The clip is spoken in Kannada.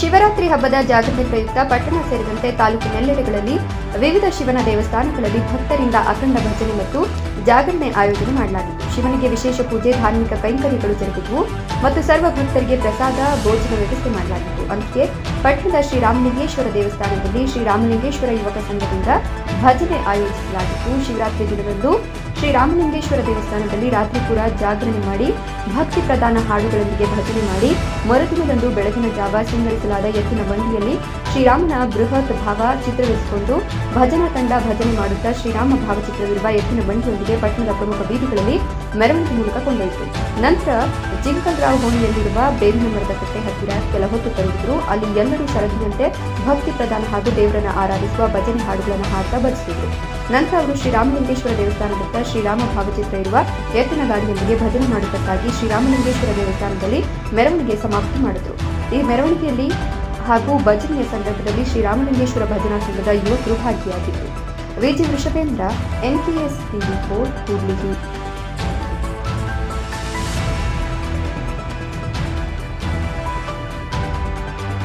ಶಿವರಾತ್ರಿ ಹಬ್ಬದ ಜಾಗೃತಿ ಪ್ರಯುಕ್ತ ಪಟ್ಟಣ ಸೇರಿದಂತೆ ತಾಲೂಕಿನೆಲ್ಲೆಡೆಗಳಲ್ಲಿ ವಿವಿಧ ಶಿವನ ದೇವಸ್ಥಾನಗಳಲ್ಲಿ ಭಕ್ತರಿಂದ ಅಖಂಡ ಭಜನೆ ಮತ್ತು ಜಾಗರಣೆ ಆಯೋಜನೆ ಮಾಡಲಾಗಿತ್ತು. ಶಿವನಿಗೆ ವಿಶೇಷ ಪೂಜೆ, ಧಾರ್ಮಿಕ ಕೈಂಕರ್ಯಗಳು ಜರುಗಿದವು ಮತ್ತು ಸರ್ವ ಭಕ್ತರಿಗೆ ಪ್ರಸಾದ, ಭೋಜನ ವ್ಯವಸ್ಥೆ ಮಾಡಲಾಗಿತ್ತು. ಅಂತ್ಯ ಪಟ್ಟಣದ ಶ್ರೀರಾಮಲಿಂಗೇಶ್ವರ ದೇವಸ್ಥಾನದಲ್ಲಿ ಶ್ರೀರಾಮಲಿಂಗೇಶ್ವರ ಯುವಕ ಸಂಘದಿಂದ ಭಜನೆ ಆಯೋಜಿಸಲಾಗಿತ್ತು. ಶಿವರಾತ್ರಿ ದಿನದಂದು ಶ್ರೀರಾಮಲಿಂಗೇಶ್ವರ ದೇವಸ್ಥಾನದಲ್ಲಿ ರಾತ್ರಿ ಪೂರ ಜಾಗರಣೆ ಮಾಡಿ, ಭಕ್ತಿ ಪ್ರಧಾನ ಹಾಡುಗಳೊಂದಿಗೆ ಭಜನೆ ಮಾಡಿ, ಮರುದಿನದಂದು ಬೆಳಗಿನ ಜಾವ ಸಿಂಗರಿಸಲಾದ ಎತ್ತಿನ ಬಂಡಿಯಲ್ಲಿ ಶ್ರೀರಾಮನ ಬೃಹತ್ ಭಾವ ಚಿತ್ರವಿರಿಸಿಕೊಂಡು ಭಜನಾ ತಂಡ ಭಜನೆ ಮಾಡುತ್ತಾ ಶ್ರೀರಾಮ ಭಾವಚಿತ್ರವಿರುವ ಎತ್ತಿನ ಬಂಡಿಯೊಂದಿಗೆ ಪಟ್ಟಣದ ಪ್ರಮುಖ ಬೀದಿಗಳಲ್ಲಿ ಮೆರವಣಿಗೆ ಮೂಲಕ ಕೊಂಡೊಯ್ತು ನಂತರ ಜಿಂಕಲ್ರಾವ್ ಹೋಣಿಯಲ್ಲಿರುವ ಬೇವಿನ ಮರದ ಕಟ್ಟೆ ಹತ್ತಿರ ಕೆಲ ಹೊತ್ತು ತಂದಿದ್ರು ಅಲ್ಲಿ ಎಲ್ಲರೂ ಸರದಿನಂತೆ ಭಕ್ತಿ ಪ್ರಧಾನ ಹಾಗೂ ದೇವರನ್ನ ಆರಾಧಿಸುವ ಭಜನೆ ಹಾಡುಗಳನ್ನು ಹಾಡ್ತಾ ಭಜಿಸಿದ್ರು. ನಂತರ ಅವರು ಶ್ರೀರಾಮಲಿಂಗೇಶ್ವರ ದೇವಸ್ಥಾನದತ್ತ ಶ್ರೀರಾಮ ಭಾವಚಿತ್ರ ಇರುವ ಎತ್ತಿನ ಗಾಡಿಯೊಂದಿಗೆ ಭಜನೆ ಮಾಡುವುದಕ್ಕಾಗಿ ಶ್ರೀರಾಮಲಿಂಗೇಶ್ವರ ದೇವಸ್ಥಾನದಲ್ಲಿ ಮೆರವಣಿಗೆ ಸಮಾಪ್ತಿ ಮಾಡಿದರು. ಈ ಮೆರವಣಿಗೆಯಲ್ಲಿ ಹಾಗೂ ಭಜನೆಯ ಸಂದರ್ಭದಲ್ಲಿ ಶ್ರೀರಾಮಲಿಂಗೇಶ್ವರ ಭಜನಾ ಸಂಘದ ಯುವಕರು ಭಾಗಿಯಾಗಿದ್ದರು. Viji Vrishabhendra NPS TV four, Hubli